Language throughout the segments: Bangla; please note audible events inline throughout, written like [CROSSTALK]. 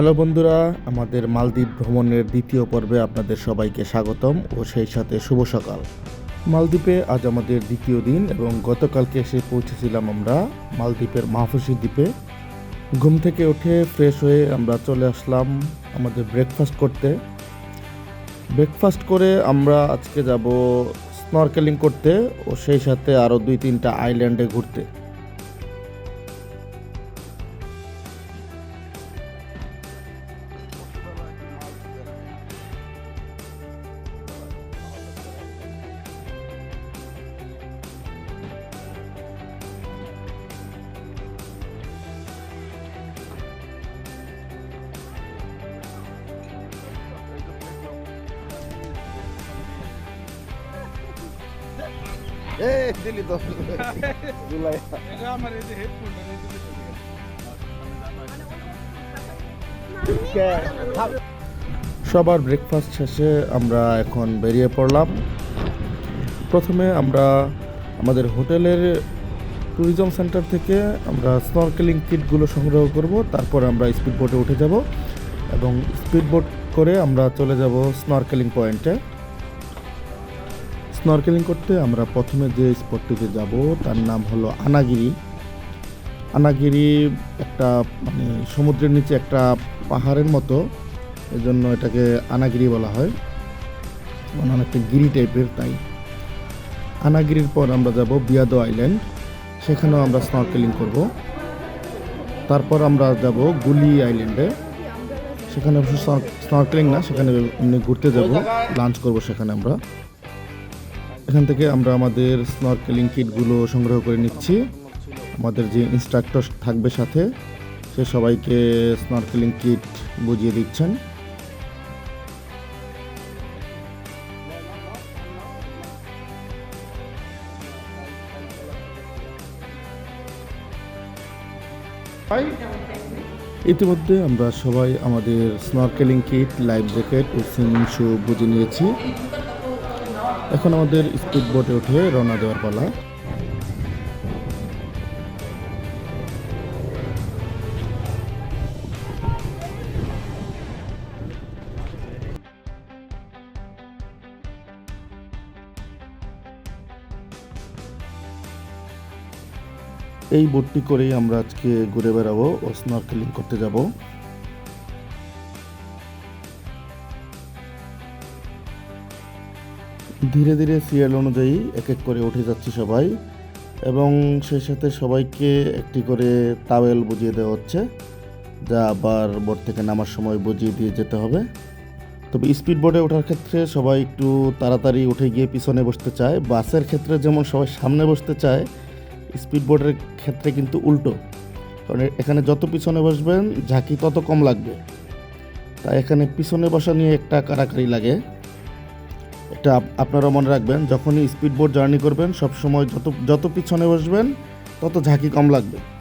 হ্যালো বন্ধুরা, আমাদের মালদ্বীপ ভ্রমণের দ্বিতীয় পর্বে আপনাদের সবাইকে স্বাগতম ও সেই সাথে শুভ সকাল। মালদ্বীপে আজ আমাদের দ্বিতীয় দিন এবং গতকালকে এসে পৌঁছেছিলাম আমরা মালদ্বীপের মাহফুসি দ্বীপে। ঘুম থেকে উঠে ফ্রেশ হয়ে আমরা চলে আসলাম আমাদের ব্রেকফাস্ট করতে। ব্রেকফাস্ট করে আমরা আজকে যাব স্নরকেলিং করতে ও সেই সাথে আরও দুই তিনটা আইল্যান্ডে ঘুরতে। সবার ব্রেকফাস্ট শেষে আমরা এখন বেরিয়ে পড়লাম। প্রথমে আমরা আমাদের হোটেলের ট্যুরিজম সেন্টার থেকে আমরা স্নরকেলিং কিটগুলো সংগ্রহ করব, তারপর আমরা স্পিড বোটে উঠে যাব এবং স্পিড বোট করে আমরা চলে যাব স্নরকেলিং পয়েন্টে স্নরকেলিং করতে আমরা প্রথমে যে স্পটটিতে যাব, তার নাম হলো আনাগিরি। আনাগিরি একটা মানে সমুদ্রের নিচে একটা পাহাড়ের মতো, এজন্য এটাকে আনাগিরি বলা হয়। মানে অনেকটা গিরি টাইপের তাই। আনাগিরির পর আমরা যাব বিয়াদো আইল্যান্ড, সেখানেও আমরা স্নরকেলিং করব। তারপর আমরা যাব গুলি আইল্যান্ডে, সেখানে স্নরকেলিং না, সেখানে ঘুরতে যাব, লাঞ্চ করব সেখানে আমরা। এখান থেকে আমরা আমাদের স্নরকেলিং কিটগুলো সংগ্রহ করে নিচ্ছি। আমাদের যে ইনস্ট্রাক্টর থাকবে সাথে, সে সবাইকে স্নরকেলিং কিট বুঝিয়ে দিচ্ছেন। ইতিমধ্যে আমরা সবাই আমাদের স্নরকেলিং কিট লাইফ জ্যাকেট ও সুইমিং শু বুঝে নিয়েছি। এখন আমাদের স্পিড বোটে উঠে রওনা দেওয়ার পালা। এই বোটটি করেই আমরা আজকে ঘুরে বেড়াবো ও স্নরকেলিং করতে যাব। ধীরে ধীরে সিরিয়াল অনুযায়ী এক এক করে উঠে যাচ্ছি সবাই এবং সেই সাথে সবাইকে একটি করে তাওয়েল বুঝিয়ে দেওয়া হচ্ছে, যা আবার বোট থেকে নামার সময় বুঝিয়ে দিয়ে যেতে হবে। তবে স্পিড বোটে ওঠার ক্ষেত্রে সবাই একটু তাড়াতাড়ি উঠে গিয়ে পিছনে বসতে চায়। বাসের ক্ষেত্রে যেমন সবাই সামনে বসতে চায় স্পিড বোটের ক্ষেত্রে কিন্তু উল্টো। কারণ এখানে যত পিছনে বসবেন, ঝাঁকি তত কম লাগবে। তাই এখানে পিছনে বসা নিয়ে একটা কারাকারি লাগে। এটা আপ- আপনারা মনে রাখবেন, যখনই স্পিডবোট জার্নি করবেন, সবসময় যত যত পিছনে বসবেন, তত ঝাঁকি কম লাগবে।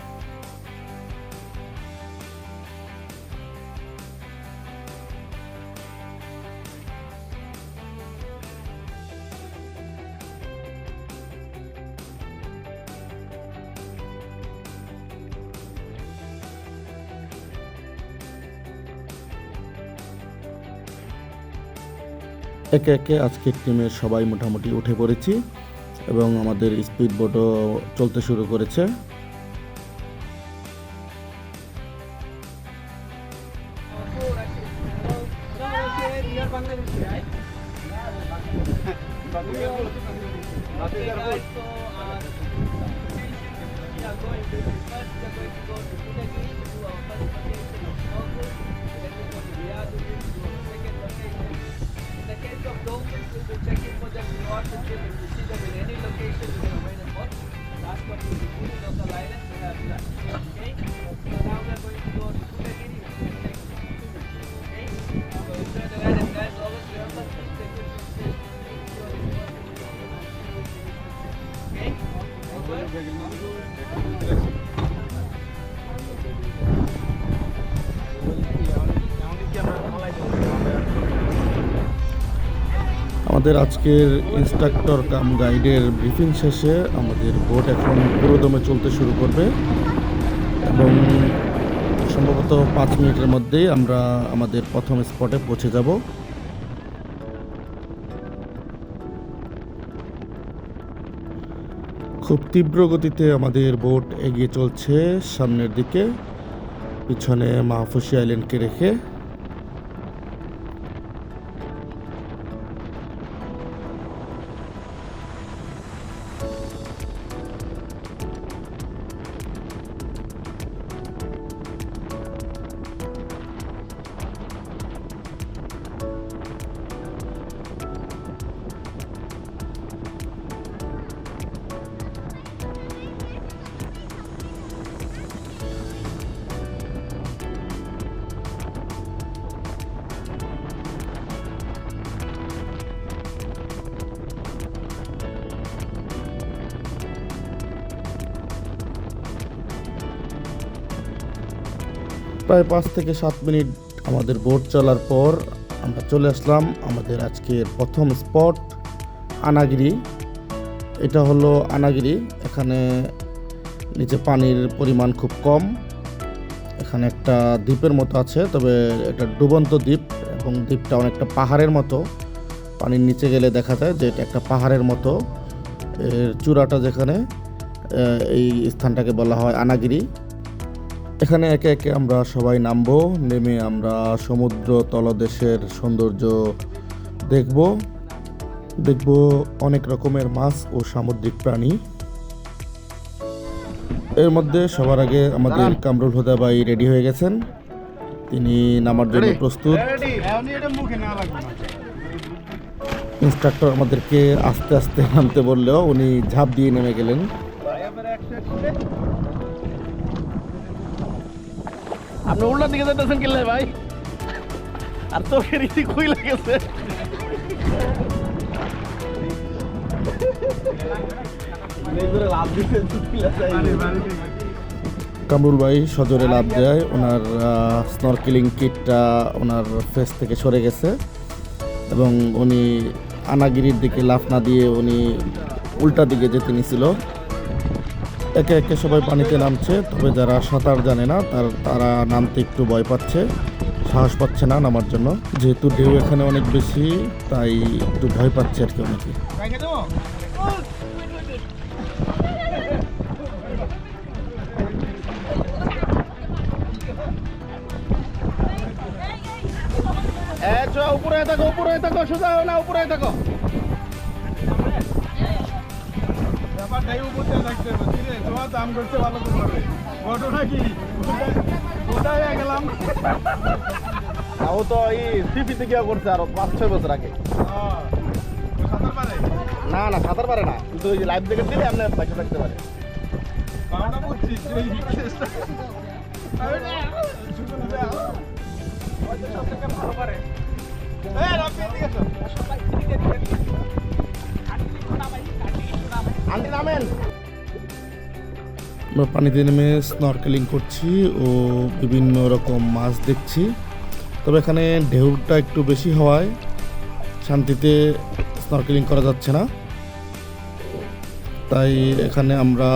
একে একে আজকের টিমের সবাই মোটামুটি উঠে পড়েছি এবং আমাদের স্পিড বোটও চলতে শুরু করেছে। আমাদের আজকের ইনস্ট্রাক্টর কাম গাইডের ব্রিফিং শেষে আমাদের বোট এখন পুরোদমে চলতে শুরু করবে। এবং সম্ভবত পাঁচ মিনিটের মধ্যেই আমরা আমাদের প্রথম স্পটে পৌঁছে যাব। খুব তীব্র গতিতে আমাদের বোট এগিয়ে চলছে সামনের দিকে। পিছনে মাহফুসি আইল্যান্ডকে রেখে। প্রায় পাঁচ থেকে সাত মিনিট আমাদের বোট চলার পর আমরা চলে আসলাম আমাদের আজকের প্রথম স্পট, আনাগিরি। এটা হলো আনাগিরি। এখানে নিচে পানির পরিমাণ খুব কম। এখানে একটা দ্বীপের মতো আছে, তবে এটা ডুবন্ত দ্বীপ এবং দ্বীপটা অনেকটা পাহাড়ের মতো। পানির নিচে গেলে দেখা যায় যে এটা একটা পাহাড়ের মতো। এর চূড়াটা যেখানে এই স্থানটাকে বলা হয় আনাগিরি। এখানে একে একে আমরা সবাই নামবো নেমে আমরা সমুদ্র তলদেশের সৌন্দর্য দেখব। দেখব অনেক রকমের মাছ ও সামুদ্রিক প্রাণী। এর মধ্যে সবার আগে আমাদের কামরুল হুদা ভাই রেডি হয়ে গেছেন। তিনি নামার জন্য প্রস্তুত। ইনস্ট্রাক্টর আমাদেরকে আস্তে আস্তে নামতে বললেও উনি ঝাঁপ দিয়ে নেমে গেলেন। আপনি উল্টার দিকে যাইতেছেন কিনলে ভাই? আর চোখের ইতি খুই লাগেছে? কামরুল ভাই সজোরে লাভ দেয়। ওনার স্নরকেলিং কিটটা ওনার ফেস থেকে সরে গেছে। এবং উনি আনাগিরির দিকে লাফ না দিয়ে উনি উল্টা দিকে যেতে নিছিল। একে একে সবাই পানিতে নামছে তবে যারা সাঁতার জানে না তার তারা নামতে একটু ভয় পাচ্ছে সাহস পাচ্ছে না নামার জন্য। যেহেতু ঢেউ এখানে অনেক বেশি তাই একটু ভয় পাচ্ছে আর কি অনেকে। উপরে থাকো উপরে থাকো সোজা না উপরে থাকো। ব্যাপারটাই উপরে থাকতে হবে। তোমার দাম করতে ভালো তো ঘটনা কি? কোথায় গেলাম? ও তো এই সিপিতে গিয়া করছে আরও পাঁচ ছয় বছর আগে। না না সাঁতার পারে না। কিন্তু ওই লাইফ জ্যাকেট দিলে আপনি বাইকে থাকতে পারে। আন্টি নামেন। আমরা পানিতে নেমে স্নরকেলিং করছি ও বিভিন্ন রকম মাছ দেখছি। তবে এখানে ঢেউটা একটু বেশি হওয়ায় শান্তিতে স্নরকেলিং করা যাচ্ছে না। তাই এখানে আমরা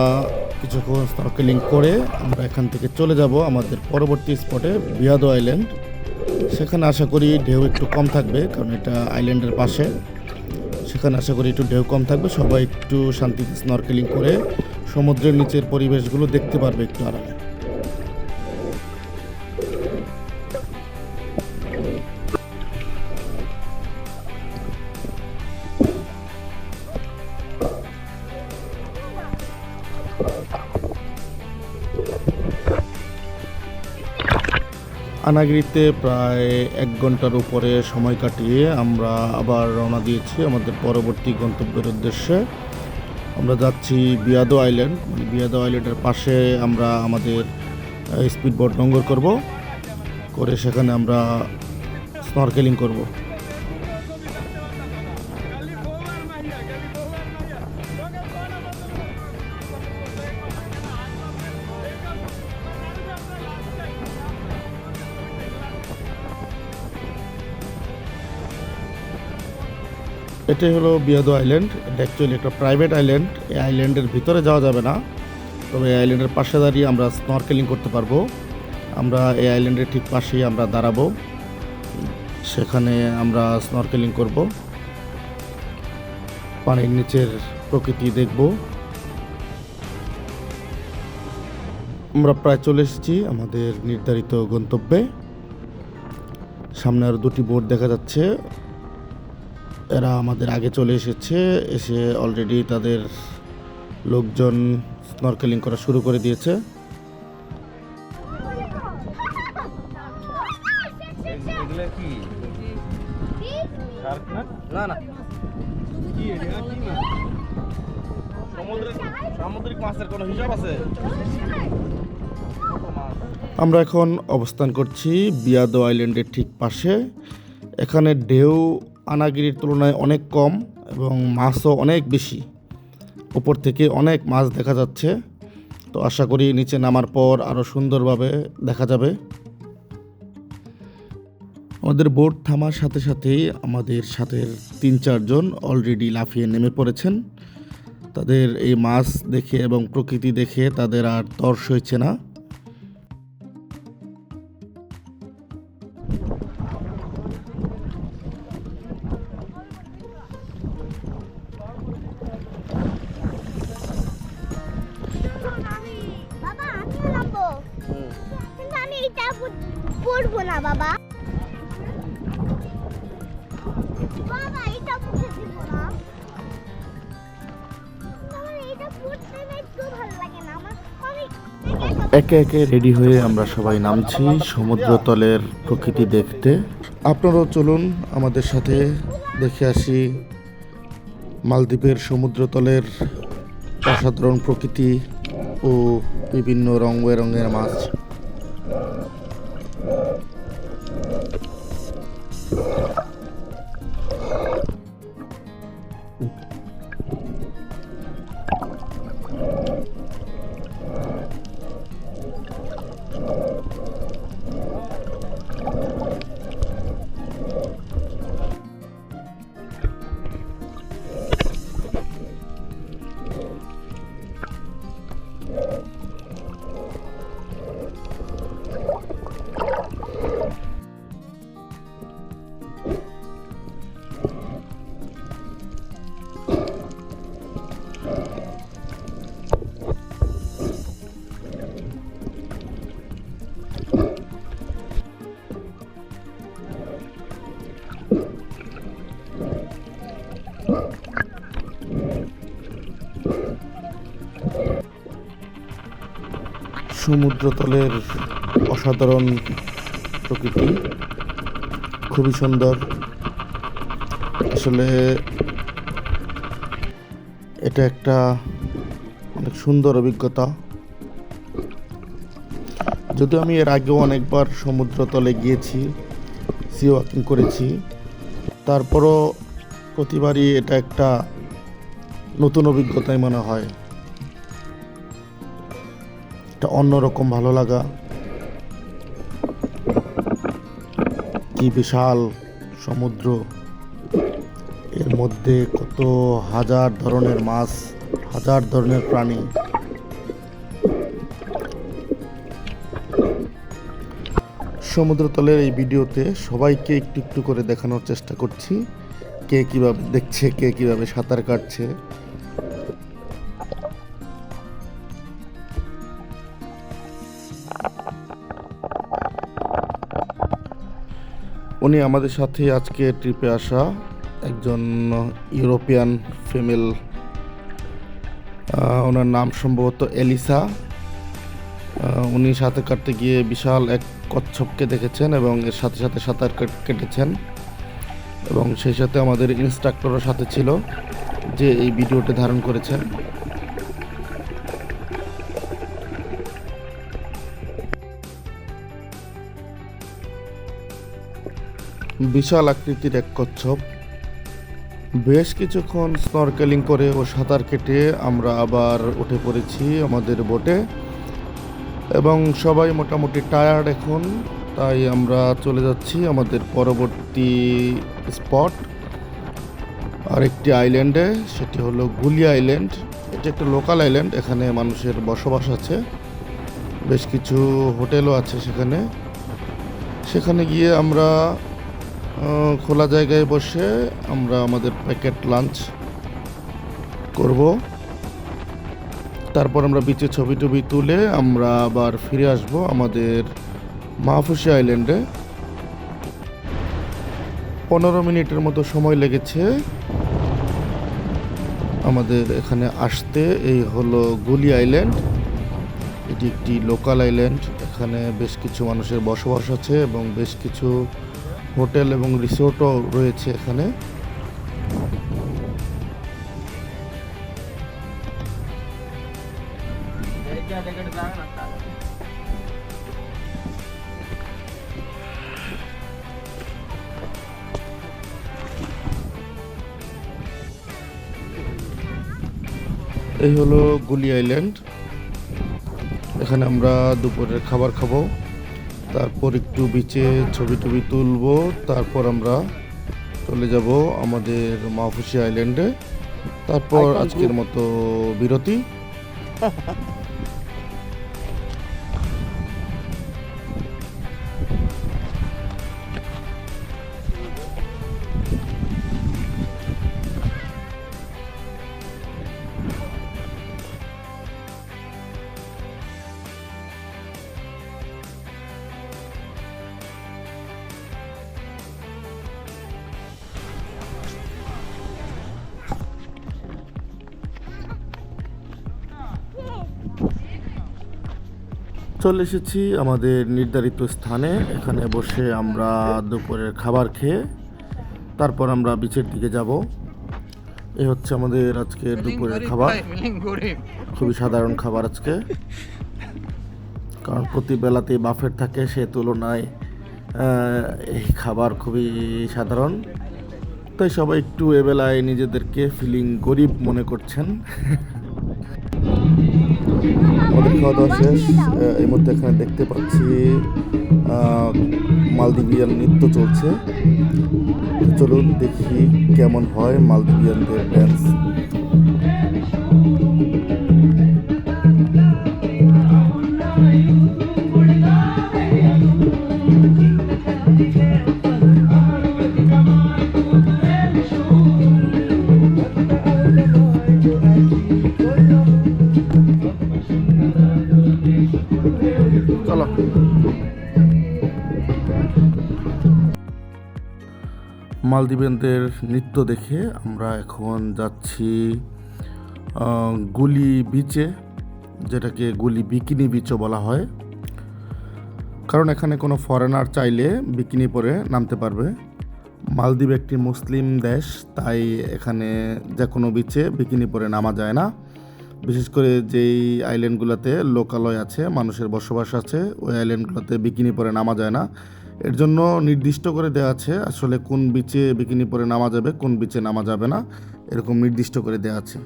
কিছুক্ষণ স্নরকেলিং করে আমরা এখান থেকে চলে যাব আমাদের পরবর্তী স্পটে বিয়াদো আইল্যান্ড সেখানে আশা করি ঢেউ একটু কম থাকবে, কারণ এটা আইল্যান্ডের পাশে। সেখানে আশা করি একটু ঢেউ কম থাকবে, সবাই একটু শান্তিতে স্নরকেলিং করে সমুদ্রের নিচের পরিবেশগুলো দেখতে পারবে একটু আরামে আনাগিরিতে প্রায় এক ঘণ্টার উপরে সময় কাটিয়ে আমরা আবার রওনা দিয়েছি আমাদের পরবর্তী গন্তব্যের উদ্দেশ্যে। আমরা যাচ্ছি বিয়াদো আইল্যান্ড। মানে বিয়াদো আইল্যান্ডের পাশে আমরা আমাদের স্পিড বোট নোঙ্গর করব। করে সেখানে আমরা স্নরকেলিং করব। এটাই হলো বিয়াদো আইল্যান্ড এটা অ্যাকচুয়ালি একটা প্রাইভেট আইল্যান্ড এই আইল্যান্ডের ভিতরে যাওয়া যাবে না। তবে এই আইল্যান্ডের পাশে দাঁড়িয়ে আমরা স্নরকেলিং করতে পারব। আমরা এই আইল্যান্ডের ঠিক পাশেই আমরা দাঁড়াবো। সেখানে আমরা স্নরকেলিং করব। পানির নিচের প্রকৃতি দেখব। আমরা প্রায় চলে এসেছি আমাদের নির্ধারিত গন্তব্যে। সামনে আরও দুটি বোর্ড দেখা যাচ্ছে। এরা আমাদের আগে চলে এসেছে এসে অলরেডি তাদের লোকজন স্নরকেলিং করা শুরু করে দিয়েছে। এগুলো কি? শার্ক না? না না। কি এটা? কি না সমুদ্রের সামুদ্রিক মাছের কোনো হিসাব আছে? আমরা এখন অবস্থান করছি বিয়াদো আইল্যান্ডের ঠিক পাশে। এখানে ঢেউ আনাগিরির তুলনায় অনেক কম এবং মাছও অনেক বেশি। উপর থেকে অনেক মাছ দেখা যাচ্ছে। তো আশা করি নিচে নামার পর আরও সুন্দরভাবে দেখা যাবে। আমাদের বোট থামার সাথে সাথেই আমাদের সাথে তিন চারজন অলরেডি লাফিয়ে নেমে পড়েছেন। তাদের এই মাছ দেখে এবং প্রকৃতি দেখে তাদের আর তর্স হয়েছে না। একে একে রেডি হয়ে আমরা সবাই নামছি সমুদ্রতলের প্রকৃতি দেখতে। আপনারাও চলুন আমাদের সাথে দেখে আসি মালদ্বীপের সমুদ্রতলের অসাধারণ প্রকৃতি ও বিভিন্ন রঙ বেরঙের মাছ। সমুদ্রতলের অসাধারণ প্রকৃতি। খুবই সুন্দর। আসলে এটা একটা অনেক সুন্দর অভিজ্ঞতা। যদিও আমি এর আগেও অনেকবার সমুদ্রতলে গিয়েছি, সি ওয়াকিং করেছি। তারপরও প্রতিবারই এটা একটা নতুন অভিজ্ঞতাই মনে হয়। অন্যরকম ভালো লাগা। কি বিশাল সমুদ্র। এর মধ্যে কত হাজার ধরনের মাছ, হাজার ধরনের প্রাণী। সমুদ্রতলের এই ভিডিওতে সবাইকে একটু একটু করে দেখানোর চেষ্টা করছি। কে কীভাবে দেখছে, কে কীভাবে সাঁতার কাটছে। উনি আমাদের সাথে আজকে ট্রিপে আসা একজন ইউরোপিয়ান ফিমেল ওনার নাম সম্ভবত এলিসা উনি সাঁতার কাটতে গিয়ে বিশাল এক কচ্ছপকে দেখেছেন এবং এর সাথে সাথে সাঁতার কেটেছেন এবং সেই সাথে আমাদের ইনস্ট্রাক্টরও সাথে ছিল যে এই ভিডিওটি ধারণ করেছেন। বিশাল আকৃতির এক কচ্ছপ। বেশ কিছুক্ষণ স্নরকেলিং করে ও সাঁতার কেটে আমরা আবার উঠে পড়েছি আমাদের বোটে এবং সবাই মোটামুটি টায়ার্ড এখন, তাই আমরা চলে যাচ্ছি আমাদের পরবর্তী স্পট আরেকটি আইল্যান্ডে সেটি হলো গুলি আইল্যান্ড এটি একটা লোকাল আইল্যান্ড এখানে মানুষের বসবাস আছে। বেশ কিছু হোটেলও আছে সেখানে। সেখানে গিয়ে আমরা খোলা জায়গায় বসে আমরা আমাদের প্যাকেট লাঞ্চ করব। তারপর আমরা বিচে ছবি টবি তুলে আমরা আবার ফিরে আসব আমাদের মাহফুসি আইল্যান্ডে। পনেরো মিনিটের মতো সময় লেগেছে আমাদের এখানে আসতে। এই হলো গুলি আইল্যান্ড। এটি একটি লোকাল আইল্যান্ড। এখানে বেশ কিছু মানুষের বসবাস আছে এবং বেশ কিছু হোটেল এবং রিসোর্টও রয়েছে এখানে। এই হলো গুলি আইল্যান্ড। এখানে আমরা দুপুরের খাবার খাব। তারপর একটু বিচে ছবি টবি তুলব তারপর আমরা চলে যাব আমাদের মাহফুসি আইল্যান্ডে তারপর আজকের মতো বিরতি। [LAUGHS] চলে এসেছি আমাদের নির্ধারিত স্থানে। এখানে বসে আমরা দুপুরের খাবার খেয়ে তারপর আমরা বিচের দিকে যাব। এ হচ্ছে আমাদের আজকের দুপুরের খাবার। খুবই সাধারণ খাবার আজকে। কারণ প্রতি বেলাতেই বাফেট থাকে সে তুলনায় এই খাবার খুবই সাধারণ। তাই সবাই একটু এবেলায় নিজেদেরকে ফিলিং গরিব মনে করছেন। আমাদের খাওয়া দাওয়া শেষ। এই মধ্যে এখানে দেখতে পাচ্ছি মালদ্বীপিয়ান নৃত্য চলছে। চলুন দেখি কেমন হয় মালদ্বীপিয়ানদের ড্যান্স মালদ্বীপেনদের নৃত্য দেখে আমরা এখন যাচ্ছি গুলি বিচে, যেটাকে গুলি বিকিনি বিচও বলা হয়। কারণ এখানে কোনো ফরেনার চাইলে বিকিনি পরে নামতে পারবে। মালদ্বীপ একটি মুসলিম দেশ, তাই এখানে যে কোনো বিচে বিকিনি পরে নামা যায় না। বিশেষ করে যেই আইল্যান্ডগুলোতে লোকালয় আছে, মানুষের বসবাস আছে, ওই আইল্যান্ডগুলোতে বিকিনি পরে নামা যায় না। এর জন্য নির্দিষ্ট করে দেওয়া আছে আসলে কোন বিচে বিকিনি পরে নামা যাবে, কোন বিচে নামা যাবে না, এরকম নির্দিষ্ট করে দেওয়া আছে।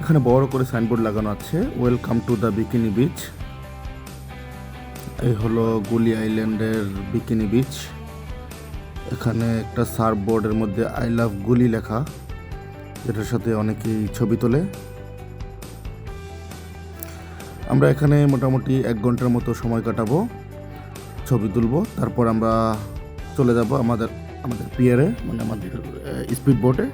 এখানে বড় করে সাইনবোর্ড লাগানো আছে welcome to the bikini beach এই হলো গুলি আইল্যান্ডের বিকিনি বিচ এখানে একটা সার্ফ বোর্ডের মধ্যে আই লাভ গুলি লেখা। এটার সাথে অনেকেই ছবি তোলে। আমরা এখানে মোটামুটি এক ঘণ্টার মতো সময় কাটাবো, ছবি তুলবো। তারপর আমরা চলে যাব আমাদের আমাদের পিয়ারে মানে আমাদের স্পিড বোটে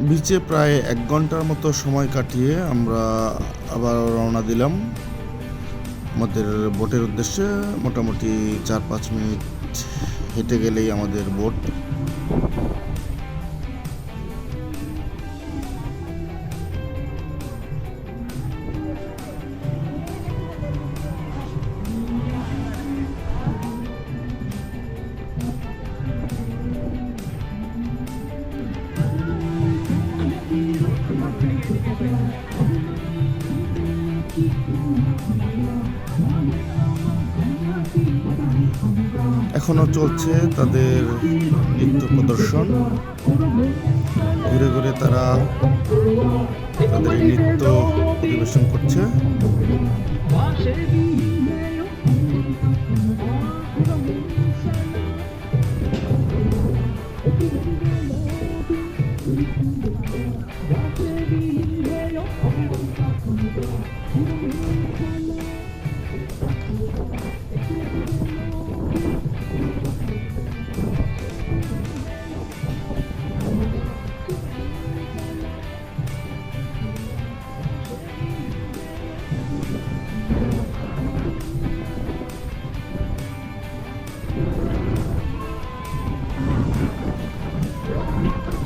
বিচে প্রায় এক ঘণ্টার মতো সময় কাটিয়ে আমরা আবার রওনা দিলাম। আমাদের বোটের উদ্দেশ্যে মোটামুটি চার পাঁচ মিনিট হেঁটে গেলেই আমাদের বোট। চলছে তাদের নৃত্য প্রদর্শন। ঘুরে ঘুরে তারা তাদের নৃত্য পরিবেশন করছে।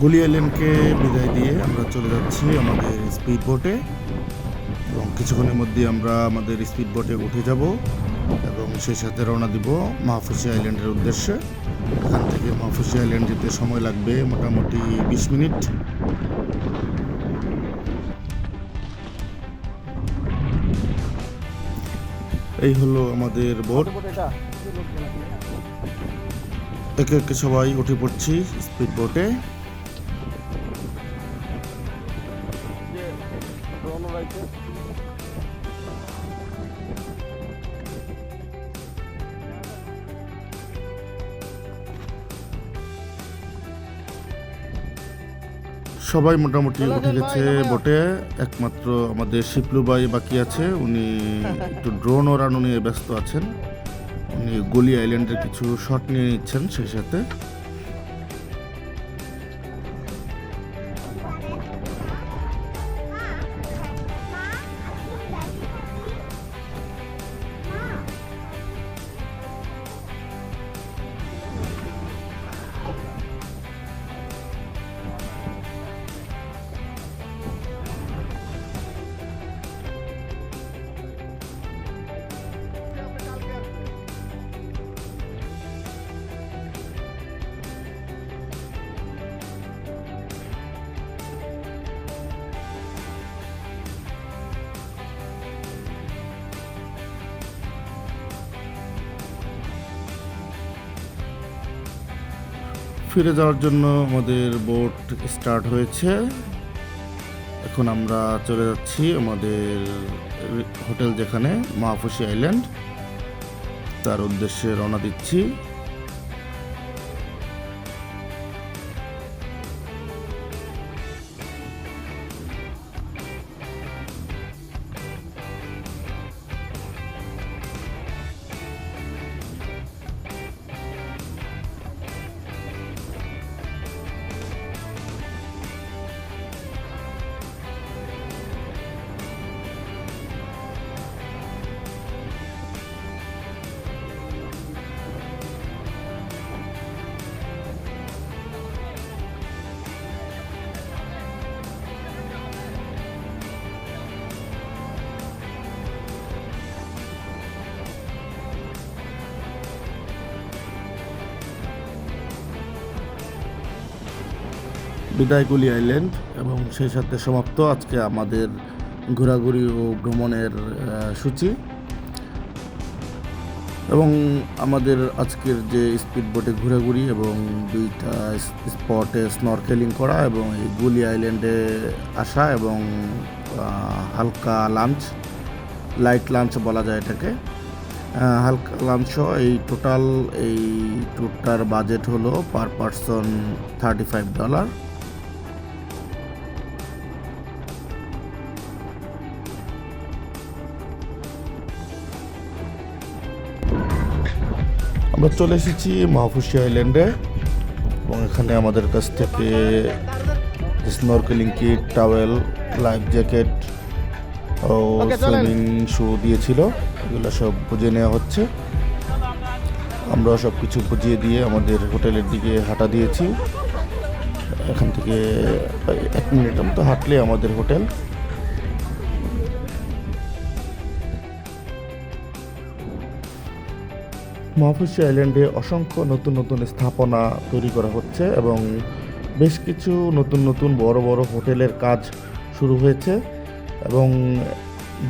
গুলি আইল্যান্ডকে বিদায় দিয়ে আমরা চলে যাচ্ছি আমাদের স্পিড বোটে এবং কিছুক্ষণের মধ্যে আমরা আমাদের স্পিড বোটে উঠে যাব এবং সেই সাথে রওনা দিব মাহফুসি আইল্যান্ডের উদ্দেশ্যে। এখান থেকে মাহফুসি আইল্যান্ড যেতে সময় লাগবে মোটামুটি বিশ মিনিট। এই হলো আমাদের বোট। একে একে সবাই উঠে পড়ছি স্পিড বোটে সবাই মোটামুটি উঠে গেছে বটে। একমাত্র আমাদের শিপলু ভাই বাকি আছে, উনি একটু ড্রোন ওড়ানো নিয়ে ব্যস্ত আছেন। উনি গলি আইল্যান্ডের কিছু শট নিয়ে নিচ্ছেন সেই সাথে। ফিরে যাওয়ার জন্য আমাদের বোট স্টার্ট হয়েছে। এখন আমরা চলে যাচ্ছি আমাদের হোটেল যেখানে মাহফুসি আইল্যান্ড তার উদ্দেশ্যে রওনা দিচ্ছি। বিদায়গুলি আইল্যান্ড এবং সেই সাথে সমাপ্ত আজকে আমাদের ঘোরাঘুরি ও ভ্রমণের সূচি। এবং আমাদের আজকের যে স্পিড বোটে ঘোরাঘুরি এবং দুইটা স্পটে স্নরকেলিং করা এবং এই গুলি আইল্যান্ডে আসা এবং হালকা লাঞ্চ লাইট লাঞ্চ বলা যায় এটাকে। হালকা লাঞ্চ এই টোটাল এই ট্যুরটার বাজেট হলো per person thirty five dollar আমরা চলে এসেছি মাহফুসি আইল্যান্ডে এবং এখানে আমাদের কাছ থেকে snorkeling kit towel life jacket ও সুইমিং শু দিয়েছিল। এগুলো সব বুঝে নেওয়া হচ্ছে। আমরা সব কিছু বুঝিয়ে দিয়ে আমাদের হোটেলের দিকে হাঁটা দিয়েছি। এখান থেকে এক মিনিটের মতো হাঁটলে আমাদের হোটেল। মহাফুসি আইল্যান্ডে অসংখ্য নতুন নতুন স্থাপনা তৈরি করা হচ্ছে এবং বেশ কিছু নতুন নতুন বড় বড় হোটেলের কাজ শুরু হয়েছে এবং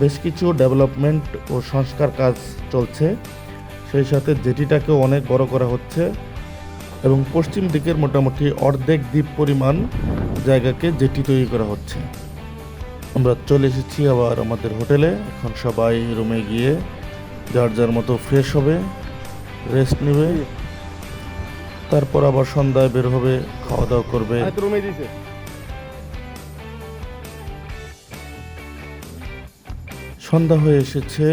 বেশ কিছু ডেভেলপমেন্ট ও সংস্কার কাজ চলছে। সেই সাথে জেটিটাকেও অনেক বড় করা হচ্ছে এবং পশ্চিম দিকের মোটামুটি অর্ধেক দ্বীপ পরিমাণ জায়গাকে জেটি তৈরি করা হচ্ছে। আমরা চলে এসেছি আবার আমাদের হোটেলে। এখন সবাই রুমে গিয়ে যার যার মতো ফ্রেশ হবে। রেস্ট নেবে। তারপর আবার সন্ধ্যায় বের হবে খাওয়া দাওয়া করবে সন্ধ্যা হয়ে এসেছে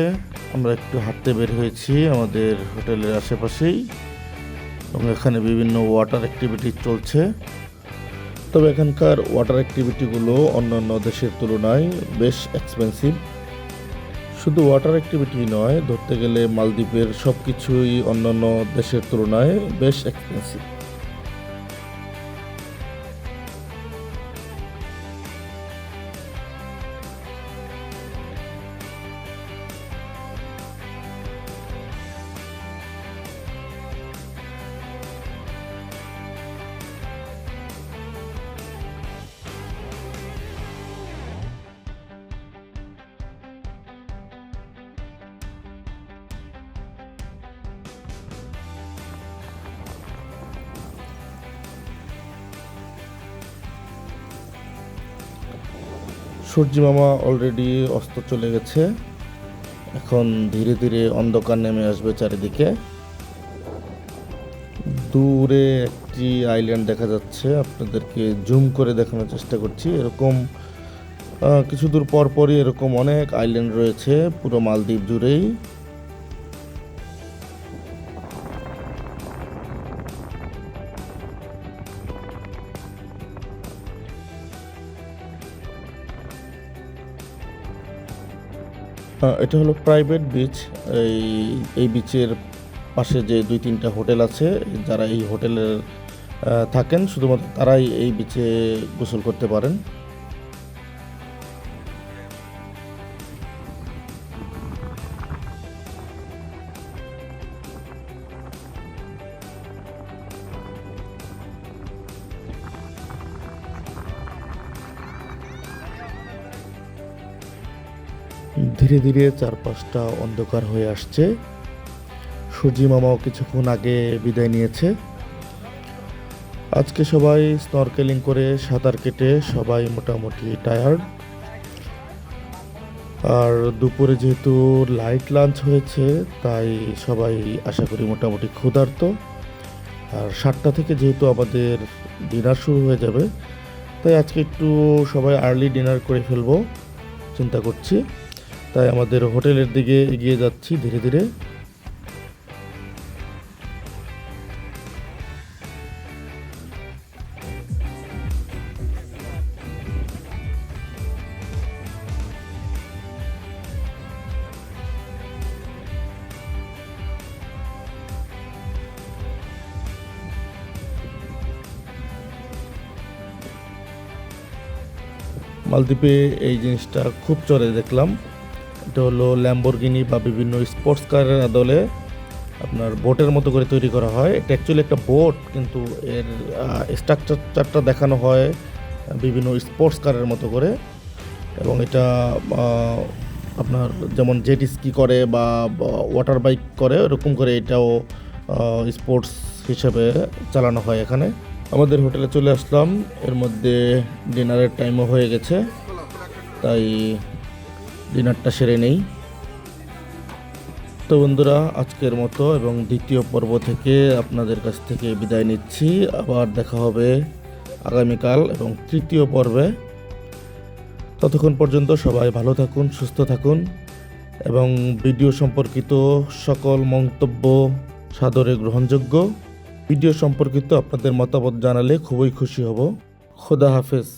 আমরা একটু হাঁটতে বের হয়েছি আমাদের হোটেলের আশেপাশেই এবং এখানে বিভিন্ন ওয়াটার অ্যাক্টিভিটি চলছে। তবে এখানকার ওয়াটার অ্যাক্টিভিটিগুলো অন্যান্য দেশের তুলনায় বেশ এক্সপেন্সিভ শুধু ওয়াটার অ্যাক্টিভিটি নয় ধরতে গেলে মালদ্বীপের সব কিছুই অন্যান্য দেশের তুলনায় বেশ এক্সপেন্সিভ সূর্যি মামা অলরেডি অস্ত চলে গেছে। এখন ধীরে ধীরে অন্ধকার নেমে আসবে চারিদিকে। দূরে একটি আইল্যান্ড দেখা যাচ্ছে। আপনাদেরকে জুম করে দেখানোর চেষ্টা করছি। এরকম কিছু দূর পরপরই এরকম অনেক আইল্যান্ড রয়েছে। পুরো মালদ্বীপ জুড়েই। এটা হলো প্রাইভেট বিচ এই এই বিচের পাশে যে দুই তিনটা হোটেল আছে, যারা এই হোটেলের থাকেন, শুধুমাত্র তারাই এই বিচে গোসল করতে পারেন। ধীরে ধীরে চারপাশটা অন্ধকার হয়ে আসছে। সূর্যি মামাও কিছুক্ষণ আগে বিদায় নিয়েছে। আজকে সবাই স্নরকেলিং করে সাঁতার কেটে সবাই মোটামুটি টায়ার্ড আর দুপুরে যেহেতু লাইট লাঞ্চ হয়েছে, তাই সবাই আশা করি মোটামুটি ক্ষুধার্ত। আর সাতটা থেকে যেহেতু আমাদের ডিনার শুরু হয়ে যাবে, তাই আজকে একটু সবাই আর্লি ডিনার করে ফেলব, চিন্তা করছি। তাই আমাদের হোটেলের দিকে এগিয়ে যাচ্ছি ধীরে ধীরে। মালদ্বীপে এই জিনিসটা খুব চলে দেখলাম। এটা হলো ল্যাম্বরগিনি বা বিভিন্ন স্পোর্টস কারের আদলে আপনার বোটের মতো করে তৈরি করা হয়। এটা অ্যাকচুয়ালি একটা বোট কিন্তু এর স্ট্রাকচারটা দেখানো হয় বিভিন্ন স্পোর্টস কারের মতো করে। এবং এটা আপনার যেমন জেট স্কি করে বা ওয়াটার বাইক করে এরকম করে এটাও স্পোর্টস হিসেবে চালানো হয় এখানে। আমাদের হোটেলে চলে আসলাম। এর মধ্যে ডিনারের টাইমও হয়ে গেছে। তাই ডিনারটা সেরে নেই। তো বন্ধুরা, আজকের মতো এবং দ্বিতীয় পর্ব থেকে আপনাদের কাছ থেকে বিদায় নিচ্ছি। আবার দেখা হবে আগামীকাল এবং তৃতীয় পর্বে। ততক্ষণ পর্যন্ত সবাই ভালো থাকুন, সুস্থ থাকুন এবং ভিডিও সম্পর্কিত সকল মন্তব্য সাদরে গ্রহণযোগ্য। ভিডিও সম্পর্কিত আপনাদের মতামত জানালে খুবই খুশি হব। খোদা হাফেজ।